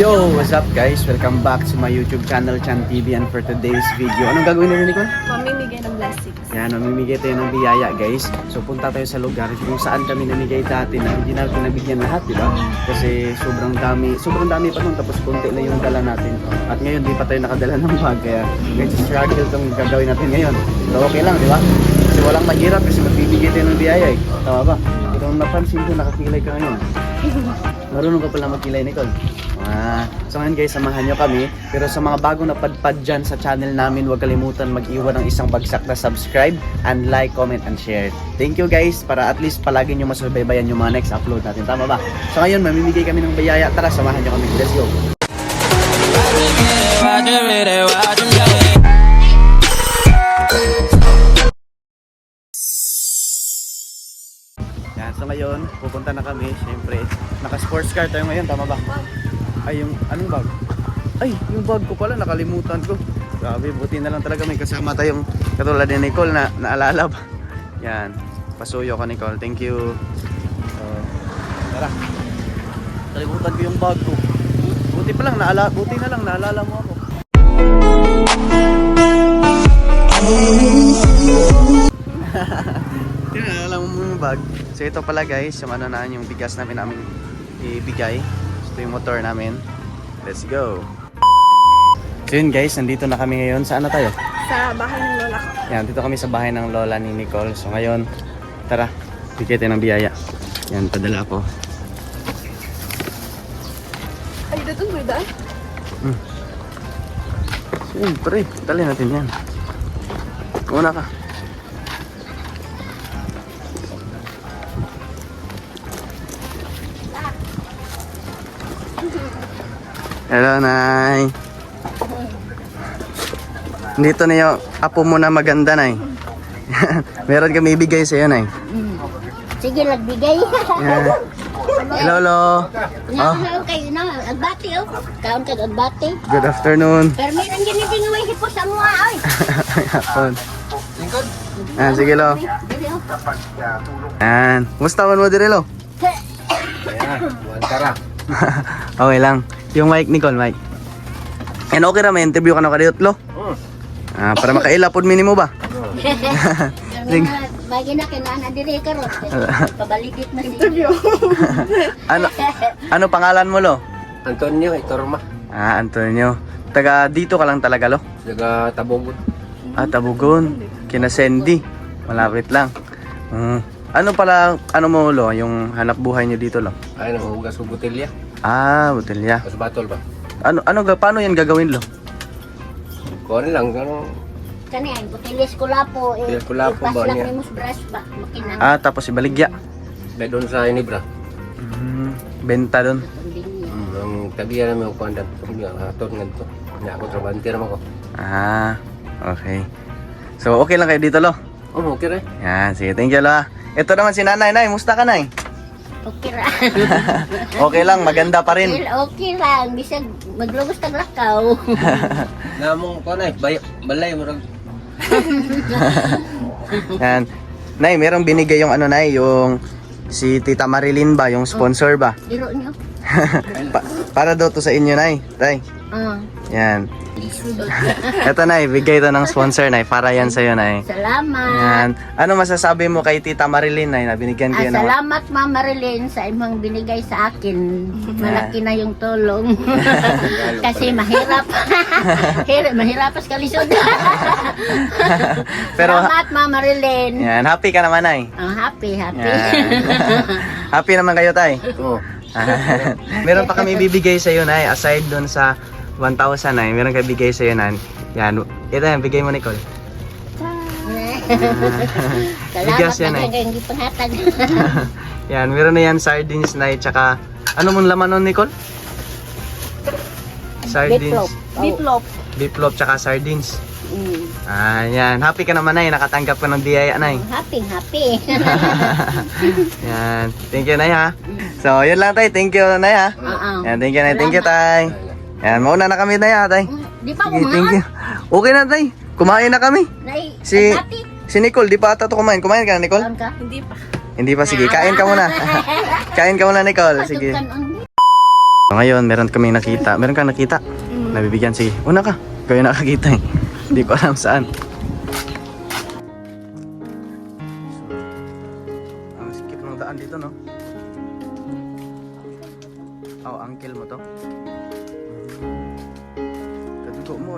Yo, what's up guys? Welcome back to my YouTube channel, Chan TV and for today's video. Anong gagawin natin, Nicole? Mamimigay ng blessings. Yan, mamimigay tayo ng biyaya guys. So punta tayo sa lugar kung saan kami namigay dati na hindi natin nabigyan lahat, di ba? Kasi sobrang dami, sobrang dami pa nun tapos konti lang yung dala natin. At ngayon di pa tayo nakadala ng bag kaya medyo struggle itong gagawin natin ngayon. So okay lang, di ba? Kasi walang mahirap kasi magbibigay tayo ng biyaya eh. Tama ba? Kung napansin ko, nakakilay ka ngayon. Marunong ka pala magkilay, Nicole. Ah, so ngayon guys, samahan nyo kami. Pero sa mga bagong napadpad dyan sa channel namin, huwag kalimutan mag-iwan ng isang bagsak na subscribe and like, comment, and share. Thank you guys, para at least palagi nyo masubaybayan yung mga next upload natin. Tama ba? So ngayon, mamimigay kami ng bayaya. Tara, samahan nyo kami. Let's go. Yan, so ngayon, pupunta na kami. Siyempre, naka-sports car tayo ngayon. Tama ba? Ay, yung, anong bag? Ay, yung bag ko pala, nakalimutan ko. Grabe, buti na lang talaga may kasama tayong katulad ni Nicole na naalala ba? Yan, pasuyo ka Nicole. Thank you. So, tara. Nakalimutan ko yung bag ko. Buti pa lang, naala, buti na lang, naalala mo ako. Tinalala mo mo yung bag. So ito pala guys, yung ano na yung bigas namin namin ibigay. So, ito yung motor namin. Let's go. So yun guys, nandito na kami ngayon. Saan na tayo? Sa bahay ng lola ko. Yan, dito kami sa bahay ng lola ni Nicole. So ngayon, tara, bigay tayo ng biyaya. Yan, padala ako. Ay, dito mo daan? Siyempre, dali natin yan. Una ka. Hello, Nay. Dito na yung apo mo na maganda, Nay. Meron kami ibigay sa'yo, Nay. Sige, nagbigay. Yan. Hello, Lo. Oh, oh. kayo na, agbati oh. Kaon ka agbati. good afternoon. Pero meron giniting nga hipo sa mga ay. Hapon. Ah, sige, Lo. Oh. Yan. Musta man mo dire, Lo? okay lang. Yung mic, Nicole, mic. And okay ra, may interview ka na kadiyot, lo? Ah, para makailapod minimo ba? Nga, bagi na kinana diri ka ro. Pabaligit na siya. ano, ano pangalan mo, lo? Antonio Itorma, Ah, Antonio. Taga dito ka lang talaga, lo? taga Tabogon. Ah, Tabugon. Kina Sandy. Malapit lang. Mm. Ano pala, ano mo, lo? Yung hanap buhay niyo dito, lo? Ay, nahugas ko botelya. Ah, botelya. Tapos batol ba? Ano, ano, ga- paano yan gagawin, lo? Kuha lang, ano, Kani ay butilis ko lapo. Eh, Butilis ko lapo ipas ba lang niya? ni mus brush ba. Makina. Ah, tapos ibaligya. dahil doon sa Inibra. Mm, benta doon. Hmm, ang tabiya namin ako andat. Aton nga dito. Nga ako trabante naman ko. Ah, okay. So, okay lang kayo dito, lo? Oh, okay rin. Yan, sige. Thank you, lo. ha. Ito naman si nanay. Nay, musta ka, nay? Okay ra. Okay lang, maganda pa rin. Okay, okay lang. Bisag maglubos tag lakaw. Namong ko na, bay, balay mo rin. Yan. Nay, merong binigay yung ano, nay, yung si Tita Marilyn ba, yung sponsor ba? Diro niyo. Pa- para daw to sa inyo, nay. Tay. Ah. Yan. Ito, nay, bigay to ng sponsor, nay. Para yan sa'yo, nay. Salamat. Yan. Ano masasabi mo kay Tita Marilyn, na binigyan Ah, kayo ng... salamat Ma'am Marilyn sa imong binigay sa akin. Malaki na yung tulong. Kasi mahirap. Hirap, mahirap sa kalisod. Pero, salamat Ma'am Marilyn. yan, happy ka naman, nay. Oh, happy, happy. Happy naman kayo, tay. Oo. meron pa kami bibigay sa iyo, Nay. Aside dun sa 1,000, Nay. Meron kami bigay sa iyo, Nan. Yan. Ito yan, bigay mo, Nicole. salamat Bigas yan, na eh. kayong gipangatag. yan, meron na yan sardines, Nay. Tsaka, ano mong laman nun, Nicole? Sardines. Beefloaf. Beef loaf, tsaka sardines. Mm. Ah, yan. Happy ka naman, Nay. Nakatanggap ka ng biyaya, Nay. Happy, happy. yan. Thank you, Nay, ha. So, yun lang, Tay. Thank you, Nay, ha. Oo. Yan, thank you, Nay. Thank you, Tay. Yan, mauna na kami, Nay, ha, Tay. Di pa Sige, thank you. kumahan? Okay na, Tay. Kumain na kami. Nay, Si-. Si Nicole, di pa ata to kumain. Kumain ka na, Nicole? Kaon ka? Hindi pa. Hindi pa, sige. Kain ka muna. Kain ka muna, Nicole. Sige. Ang- Ngayon, meron kami nakita. Meron kang nakita? Nabibigyan. Sige, una ka. Ikaw yung nakakita eh. Hindi ko alam saan. Ang sikip ng daan dito, no? Oh, uncle mo to?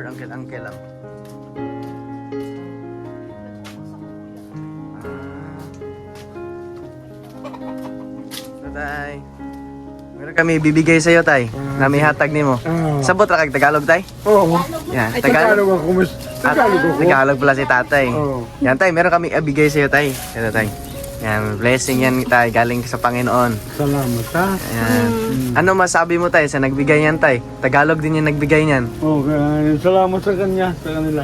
Or uncle-uncle lang? Ah. Tay. Meron kami bibigay sa iyo, tay. Na may hatag nimo. Sabot ra kag Tagalog, tay? Oo. Yan, Tagalog Tagalog. ako, mas Ah, Tagalog ako. Tagalog pala si tatay. Oo. Yan, tay. Meron kami ibigay sa iyo, tay. Ito, tay. Yan, blessing yan, tay. Galing sa Panginoon. Salamat ha. Yan. Ano masabi mo, tay, sa nagbigay yan, tay? Tagalog din yung nagbigay niyan. Okay, salamat sa kanya, sa kanila,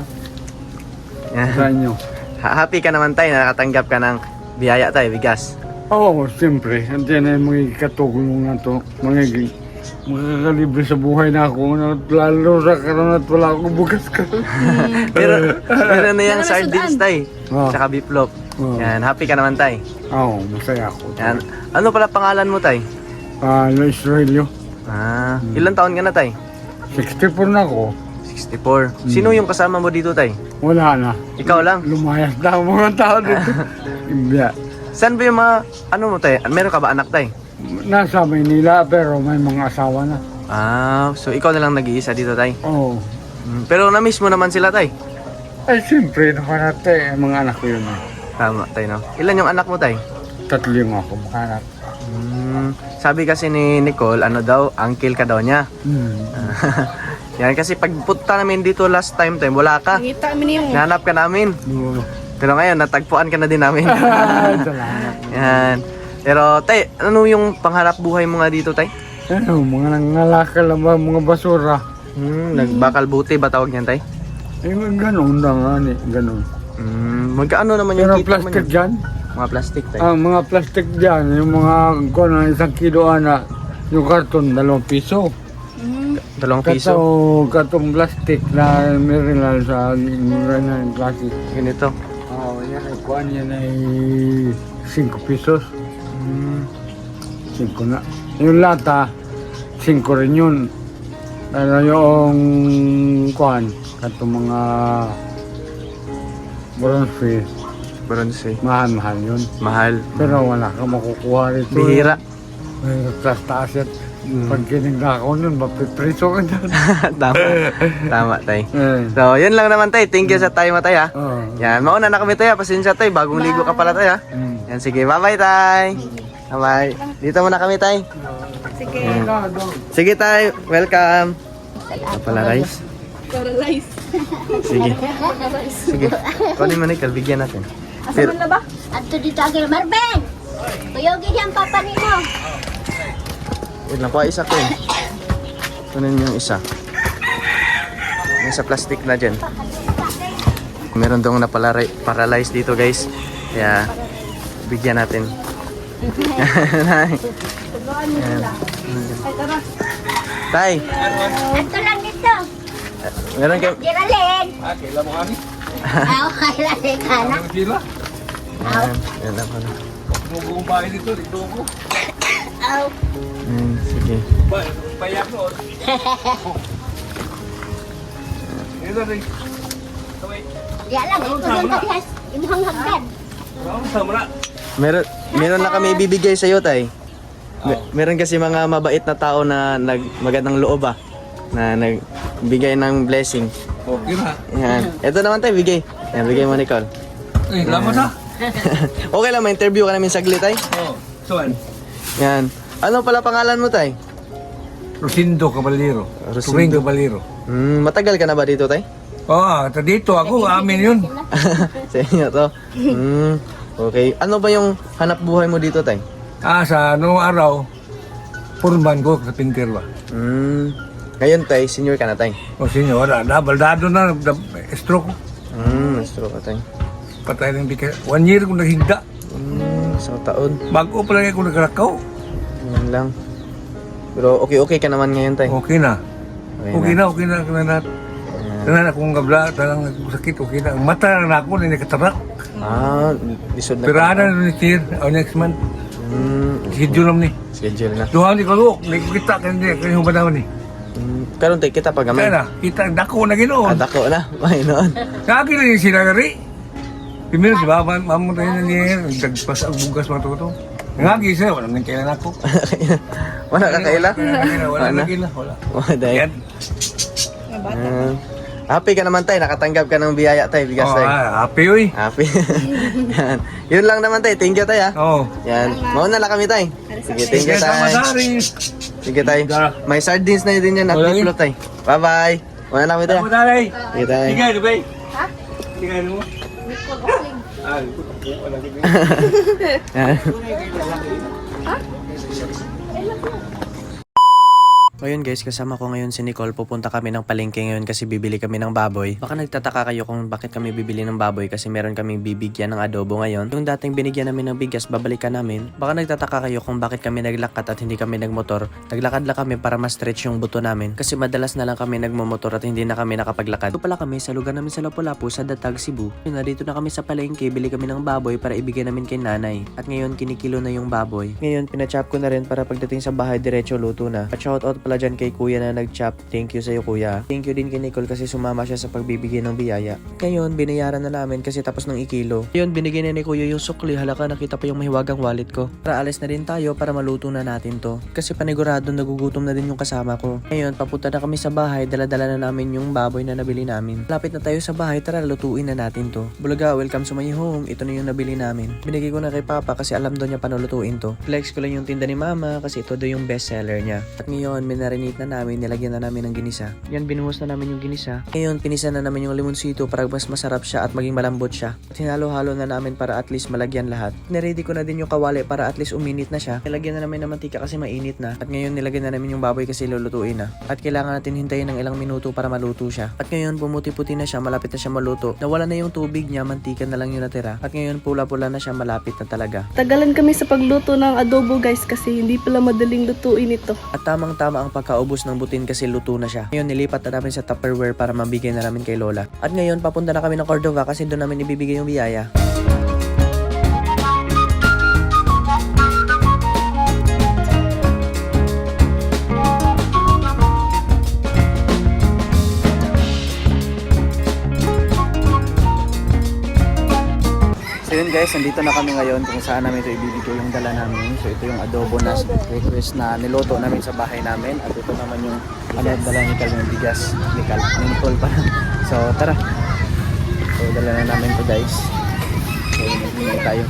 Yan. sa inyo. Ha- Happy ka naman, tay, na nakatanggap ka ng biyaya, tay, bigas. Oo, siyempre, andiyan na yung mga katulong na to, mga makakalibre sa buhay na ako, na lalo sa karoon at wala akong bukas ka. Pero, meron na yung Meron na sardines, sudan. tay. Oo. Tsaka biplop. Oo. Yan, happy ka naman, tay. Oo, masaya ako. Yan. Ano pala pangalan mo, tay? Ah, uh, Israelio, Ah, ilan taon ka na, tay? 64 na ako, 64. Sino yung kasama mo dito, tay? wala na. Ikaw lang. Lumayas na ang mga tao dito. Hindi. Saan ba yung mga, ano mo, tay? Meron ka ba anak, tay? Nasa Maynila pero may mga asawa na. Ah, so ikaw na lang nag-iisa dito, tay? Oo. Mm, Pero na-miss mo naman sila, tay? Ay, siyempre, naman natin, mga anak ko yun. eh. Tama, tay, no? Ilan yung anak mo, tay? Tatlo yung ako, mga anak. Mm, sabi kasi ni Nicole, ano daw, uncle ka daw niya. Hmm. Yan, kasi pagpunta namin dito last time, tay, wala ka. Nakita kami niyo. Nahanap ka namin. Oo. Pero ngayon, natagpuan ka na din namin. Salamat. Yan. Pero, tay, ano yung pangharap buhay mo nga dito, tay? Ano, mga nangalakal lang ba, mga basura. Hmm, nagbakal buti ba tawag niyan, tay? Eh, ganun na nga ni, ganun. Hmm, magkaano naman yung Pero kita mo plastic niyan? dyan, Mga plastic, tay. ang mga plastic dyan, yung mga, kung ano, isang kilo ana, yung karton, dalawang piso. Mm. Dalawang piso. Kato, katong plastic na mineral sa ganyan klase. Ganito. Oo, yan ay kuhan, yan ay 5 pesos. Hmm. 5 na. Yung lata, 5 rin yun. Pero yung kuhan, katong mga bronze fish, Bronze. mahal-mahal yun. Mahal. Pero wala ka makukuha rito. Bihira. May taas taas yan. Pag kinigako nun, mapipriso ka dyan. Tama. Tama, tay. eh. So, yun lang naman, tay. Thank you sa time mo, tay, ha. Oh. Yan, mauna na kami, tay, ha. Pasensya, tay. Bagong ligo ka pala, tay, ha. Mm. Yan, sige. Bye-bye, tay. Bye-bye. Dito muna kami, tay. Sige. Sige, tay. Welcome. Ito pala, rice. Paralyze. Sige. Sige. Kunin mo, Nicole. Bigyan natin. Asa man na ba? Ato dito agil Marben. Tuyogin yung papa nimo. Wait lang, kuha isa ko eh. Kunin yung isa. Yung sa plastic na dyan. Meron dong na paralyze dito guys. Kaya bigyan natin. Yan. Ay, tara. Tay, Ato lang. Meron kayo. Giralin. Ah, kailan mo kami? Aw, kailan ka na? Sila? Yan, yan lang pala. Buong bahay dito, dito ako. Aw. Yan, sige. Payak doon. Ito rin. Di alam, ito yung kadihas. Imuhang hagdan. Samra. Meron, meron na kami ibibigay sa iyo, tay. Me- meron kasi mga mabait na tao na nag magandang loob ah na nagbigay ng blessing. Okay na. Yan. Ito naman tayo, bigay. Yan, bigay mo, Nicole. Eh, lama na. okay lang, ma-interview ka namin saglit, tay. Oh, saan? Yan. Ano pala pangalan mo, tay? Rosindo Caballero. Rosindo. Tuwing Caballero. Hmm, matagal ka na ba dito, tay? Oo, oh, dito ako, amin yun. sa inyo to. Hmm, okay. Ano ba yung hanap buhay mo dito, tay? Ah, sa anong araw, purman ko sa pintir ba? Hmm, ngayon, tay, senior ka na, tay. O sinyo, wala na, baldado na, na- stroke. Hmm, maestro ka, tay. Patay ng di ka. One year kung naghigda. Hmm, isang taon. Bago pa lang ako nagrakaw. Yan lang. Pero okay-okay ka naman ngayon, tay. Okay na. Okay na. na, okay na, okay na. na. Yan. Tanan akong gabla, tanan akong sakit, okay na. Ang Mata na ako na nakatarak. Ah, lisod na. Pirana na ni Sir, o next month. Mm, Schedule lang ni. schedule na. Duha ni kalok, nakikita ka hindi, kaya ba naman ni. Mm, karon tay kita pag. Kaya na, kita, dako na ginoon. Adako na. May noon. Sa akin na yung sinagari. Primero si Baba, mamunta yun na niya, nagpas ang bugas mga to. Ngagi siya, wala nang kailan ako. Wala ka kaila? Wala Wala. nang kailan, wala. Wala dai. Yan. Ah, happy ka naman tay, nakatanggap ka ng biyaya tay, bigas Oh, tay. ah, happy oy. Happy. Yan. Yun lang naman tay. Thank you tay ha. Oo. Yan. Mauna lang kami tay. Sige, thank you Sige, tay. tamasari. Sige tay. May sardines na din yan at Wala diplo tay. Bye bye. Mauna lang kami tay. Tama taray. Sige tay. Sige, ano ba? Ha? Sige, ano mo? Ah, wala sige. Yan. O yun guys, kasama ko ngayon si Nicole. Pupunta kami ng palengke ngayon kasi bibili kami ng baboy. Baka nagtataka kayo kung bakit kami bibili ng baboy kasi meron kaming bibigyan ng adobo ngayon. Yung dating binigyan namin ng bigas, babalikan namin. Baka nagtataka kayo kung bakit kami naglakat at hindi kami nagmotor. Naglakad lang kami para ma-stretch yung buto namin. Kasi madalas na lang kami nagmomotor at hindi na kami nakapaglakad. Ito pala kami sa lugar namin sa Lapu-Lapu sa Datag, Cebu. Yun na, dito na kami sa palengke, bili kami ng baboy para ibigay namin kay nanay. At ngayon kinikilo na yung baboy. Ngayon pinachop ko na rin para pagdating sa bahay diretso luto na. At shoutout pala dyan kay kuya na nag-chop. Thank you sa'yo kuya. Thank you din kay Nicole kasi sumama siya sa pagbibigay ng biyaya. Ngayon binayaran na namin kasi tapos ng ikilo. Ngayon binigay na ni kuya yung sukli. Halaka nakita pa yung mahiwagang wallet ko. Para alis na din tayo para maluto na natin to. Kasi panigurado nagugutom na din yung kasama ko. Ngayon papunta na kami sa bahay. Daladala na namin yung baboy na nabili namin. Lapit na tayo sa bahay. Tara lutuin na natin to. Bulaga, welcome to my home. Ito na yung nabili namin. Binigay ko na kay Papa kasi alam daw niya paano lutuin to. Flex ko lang yung tinda ni Mama kasi ito daw yung best seller niya. At ngayon, minarinate na namin, nilagyan na namin ng ginisa. Yan, binuhos na namin yung ginisa. Ngayon, pinisa na namin yung limonsito para mas masarap siya at maging malambot siya. At hinalo-halo na namin para at least malagyan lahat. Niready ko na din yung kawali para at least uminit na siya. Nilagyan na namin ng mantika kasi mainit na. At ngayon, nilagyan na namin yung baboy kasi lulutuin na. At kailangan natin hintayin ng ilang minuto para maluto siya. At ngayon, pumuti-puti na siya, malapit na siya maluto. Nawala na yung tubig niya, mantika na lang yung natira. At ngayon, pula-pula na siya, malapit na talaga. Tagalan kami sa pagluto ng adobo guys kasi hindi pala madaling lutuin ito. At tamang-tama ang pagkaubos ng butin kasi luto na siya. Ngayon nilipat na namin sa Tupperware para mabigay na namin kay Lola. At ngayon papunta na kami ng Cordova kasi doon namin ibibigay yung biyaya. So yun guys, nandito na kami ngayon kung saan namin ito ibibigay yung dala namin. So ito yung adobo na request na niloto namin sa bahay namin. At ito naman yung ano, dala ni Cal yung bigas. Ni Cal, ni Nicole pa. So tara. So dala na namin to guys. So yun, tayo.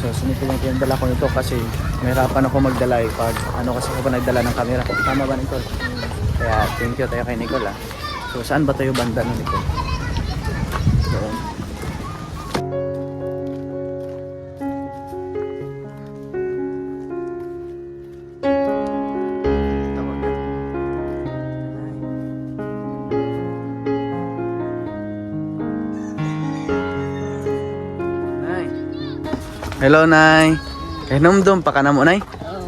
So sumipin natin yung dala ko nito kasi mahirapan ako magdala eh. Pag ano kasi ako pa nagdala ng camera. Tama ba Nicole? Kaya thank you tayo kay Nicole ah. So saan ba tayo banda no Nicole? Hello, Nay. Kay numdum pa ka na mo, Nay. Oo.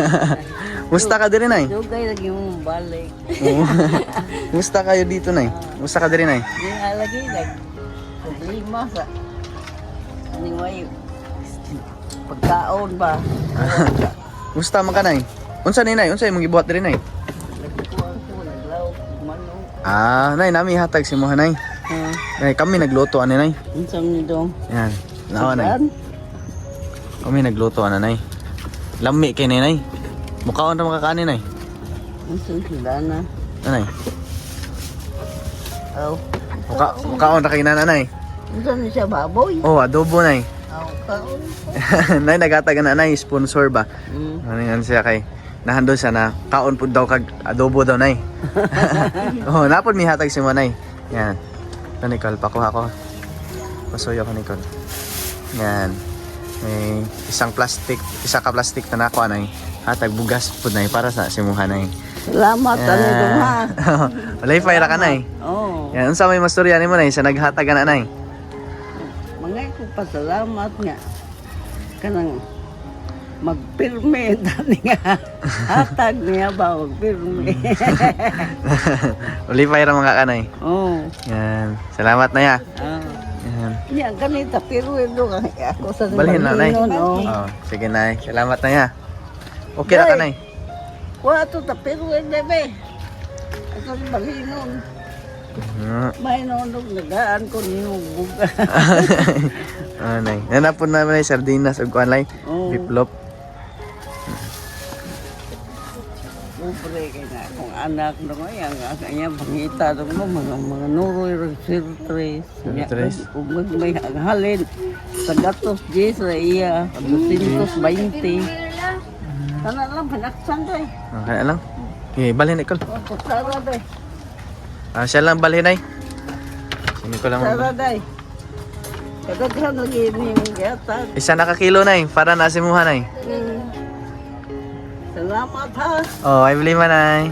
Musta ka diri, Nay? Dugay lagi mong balik. Musta kayo dito, Nay? Musta ka diri, Nay? Di nga lagi nag problema sa aning way pagkaon ba. Musta man ka, Nay? Unsa ni, Nay? Unsa imong gibuhat diri, Nay? Nagkuhan ko naglaw manok. Ah, Nay, nami hatag si mo, Nay. Nay, kami nagluto ano, Nay? unsam ni dong? Yan. Nawa, Nay. Kami nagluto ano, Nay. Lami kay Nay, Nay. Mukhaon ra makakaani, Nay. Unsam sila na? Nanay. Aw. Mukha, mukhaon ra kay Nana, Nay. Unsam ni siya baboy? Oh, adobo, Nay. Nay, nagatagan na, Nay. Sponsor ba? Mm. Ano yan siya kay nahandol siya na kaon po daw kag adobo daw nay. oh, napod mi hatag si mo nay. Yan. Nicole, pakuha ko. Pasuyo ko Nicole. Yan. May isang plastic, isa ka plastic na nako nay. Hatag bugas pud nay para sa simuha nay. Salamat ani dong ha. Walay fire ka nay. Oh, Yan, unsa may masturya nimo nay sa naghatag na nay. mga ko pasalamat nga. Kanang magpirme tani nga. Hatag niya ba magpirme. Walay fire mga kanay. oh, Yan. Salamat na ya. ah. Yan. Ayan. Yan, ganito, pero ito ako sa Balhin na, Nay. no? Oh, sige, Nay. Salamat, Nay, ha. Okay na ka, Nay. Wa to ta pero ito be. Ako sa balinon. Hmm. May nonog nagaan ko nilubog. ah, Nay. Nanapon na, Nay, sardinas ug kuan, Nay. Oo. Biplop. Ubre kay na anak no yang kanya pangita do mo mga mga nuroy ro sirtres. Sirtres. Ug mag- may halin sa gatos Jess ra iya 220. Kana lang panaksan day. Okay na lang. Okay, balhin, Nicole. O sara day. Ah, siya lang balhin, Nay. Sino ko lang. Sara day. Kadaghan lagi ni gatag. Isa na ka kilo, Nay. Para nasimuhan, Nay. Salamat ha. Oh, ay beli man.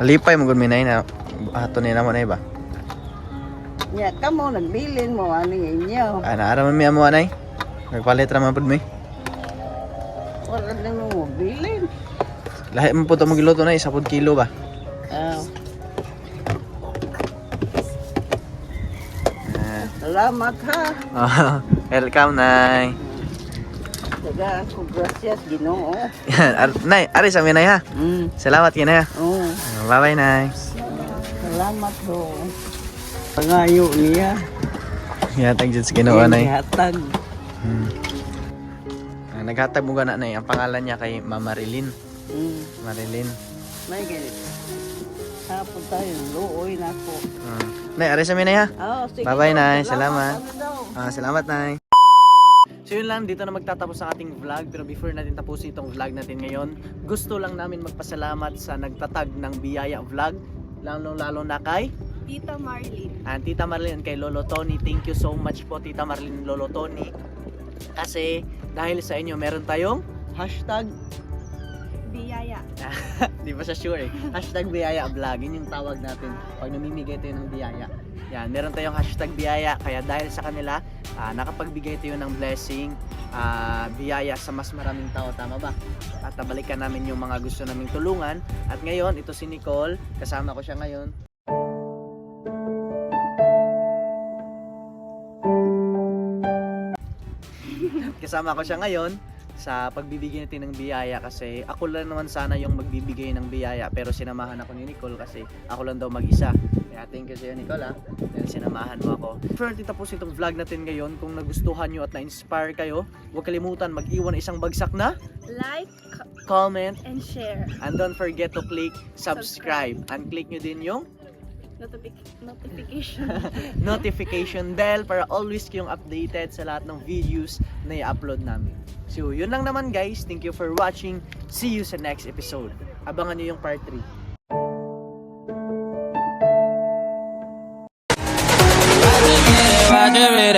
Lipay mo gud mi, Nay, na ato ni namo, Nay, ba? Ya, kamo nagbilin mo ano inyo. Ah, naara man mi amo, Nay. Nagpalit ra man pud mi. Wala na mo bilin. Lahi man po ito magiluto, Nay. Isa pud kilo ba? Ah, Ah. salamat ha. Oh, welcome, Nay. Dagaan ko gracias Ginoo. Yan, ar- Nay, ari sa mi, Nay, ha. Mm. Salamat kay Nay, ha. Oh, Bye-bye, Nay. salamat ho. Pangayo niya. Yatag dyan sa ginawa, Nay. Hatag. Hmm. Ah, naghatag mo na, Nay. Ang pangalan niya kay Mama Marilyn. Mm. Marilyn. May ganit. Hapon tayo, luoy na ako. Ah. Nay, ari sa mi, Nay, ha. Oh, sige. Bye-bye. Nay. Salamat. Ano daw? Ah, salamat, Nay. So yun lang, dito na magtatapos ang ating vlog. Pero before natin tapusin itong vlog natin ngayon, gusto lang namin magpasalamat sa nagtatag ng Biyaya Vlog. Lalo lalo na kay Tita Marlene. and Tita Marlene kay Lolo Tony. Thank you so much po Tita Marlene Lolo Tony. Kasi dahil sa inyo meron tayong hashtag Biyaya. Di ba siya sure eh. Hashtag biyaya vlog. Yun yung tawag natin pag namimigay tayo ng biyaya. Yan, meron tayong hashtag biyaya. Kaya dahil sa kanila, ah, nakapagbigay tayo ng blessing, ah, biyaya sa mas maraming tao. Tama ba? At nabalikan namin yung mga gusto naming tulungan. At ngayon, ito si Nicole. Kasama ko siya ngayon. Kasama ko siya ngayon sa pagbibigay natin ng biyaya kasi ako lang naman sana yung magbibigay ng biyaya pero sinamahan ako ni Nicole kasi ako lang daw mag-isa. Kaya thank you sa iyo Nicole ah, dahil sinamahan mo ako. Before natin tapusin itong vlog natin ngayon, kung nagustuhan nyo at na-inspire kayo, huwag kalimutan mag-iwan ng isang bagsak na Like comment and share. and don't forget to click subscribe and click nyo din yung Notific- notification. notification bell para always kayong updated sa lahat ng videos na i-upload namin. So, yun lang naman guys. Thank you for watching. See you sa next episode. Abangan nyo yung part 3. Roger it,